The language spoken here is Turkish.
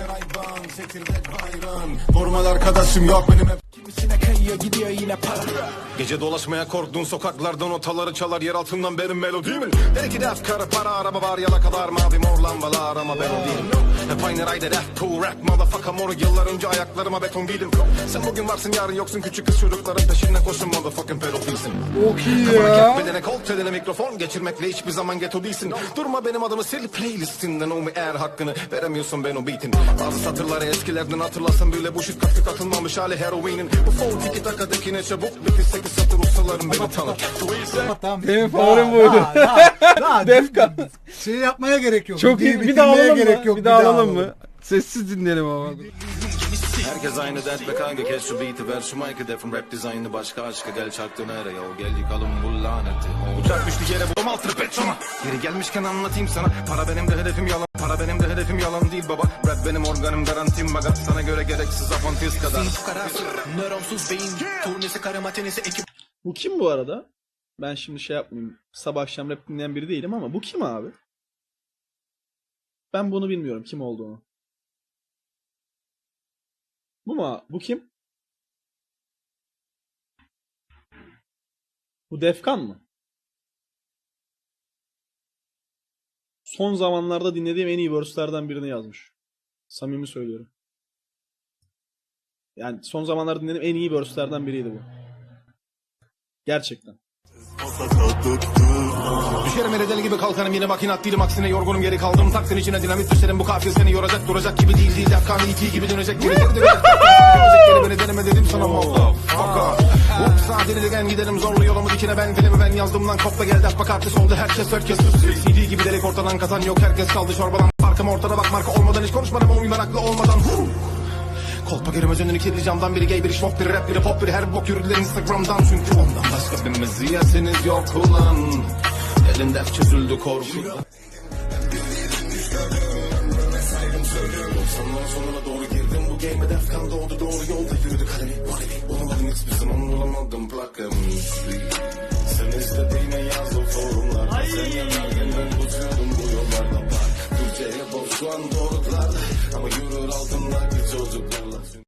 Hayvan, çekirdek bayram. Normal arkadaşım yok benim hep Kimisine kayıyor gidiyor yine para. Gece dolaşmaya korktuğun sokaklardan otaları çalar Yer altından benim melodimin Belki de afkarı para araba var yalakalar Mavi mor lambalar ama ben o değilim Hep aynı rayda rap cool rap motherfucker moru Yıllar önce ayaklarıma beton giydim Sen bugün varsın yarın yoksun küçük kız çocukların peşinden koşun motherfucking pedofilsin Çok iyi ya. Bedene kol teline mikrofon geçirmekle hiçbir zaman geto değilsin Durma benim adımı sil playlistinden o mu eğer hakkını veremiyorsun ben o beatin Bazı satırları eskilerden hatırlasın bile bu shit katı katılmamış hali heroinin Bu flow tiki takadakine çabuk bitir sekiz satır ustalarım beni tanır Tamam. Benim favorim buydu. Defkan. Şey yapmaya gerek yok. Çok iyi. Bir daha alalım gerek mı? Bir daha alalım mı? Sessiz dinleyelim ama. Herkes aynı dert ve kanka kes şu beat'i ver şu mic'ı defin rap dizaynı başka aşka gel çak dönere yo gel yıkalım bu laneti. Uçak düştü yere bulam alt tripet sana Geri gelmişken anlatayım sana. Para benim de hedefim yalan. Para benim de hedefim yalan değil baba. Rap benim organım garantim baga. Sana göre gereksiz afantiz kadar Nöronsuz beyin. Turnesi karı matinesi ekip. Bu kim bu arada? Ben şimdi şey yapmayayım. Sabah akşam rap dinleyen biri değilim ama bu kim abi? Ben bunu bilmiyorum kim olduğunu. Bu mu? Bu kim? Bu Defkan mı? Son zamanlarda dinlediğim en iyi verse'lerden birini yazmış. Samimi söylüyorum. Yani son zamanlarda dinlediğim en iyi verse'lerden biriydi bu. Gerçekten. Düşerim hele deli gibi kalkarım yine bak inat değilim. Aksine yorgunum geri kaldım. Taksinin içine dinamit düşerim bu kafir seni yoracak duracak gibi değil değil. Afgan E.T. gibi dönecek geri geri dönecek. Dönecek geri beni deneme dedim sana molla Faka Hop sağ delirgen gidelim. Zorlu yolumu dikine ben filmi ben yazdım lan. Kopla geldi bak artist oldu. Herkes herkes CD gibi delik ortadan katan yok. Herkes kaldı çorbadan Farkım ortada bak marka olmadan hiç konuşmadım. Oyun meraklı olmadan. Kolpa görmez önünü kirli camdan biri gay biri şok biri rap biri pop biri her bok yürüdüler instagramdan Çünkü ondan başka bir meziyetiniz yok ulan. Elin def çözüldü korkudan Sonuna sonuna doğru girdim bu game'e defkan doğdu doğru yolda yürüdük hani Whatever bulamadım hiçbir zaman bulamadım plakam Sen istediğine yaz o forumlarda Sen yanarken ben bozuyordum bu yollarda bak. Türkçe'ye boz şu an doğru I'ma get it all Ama euro a bir çocuklarla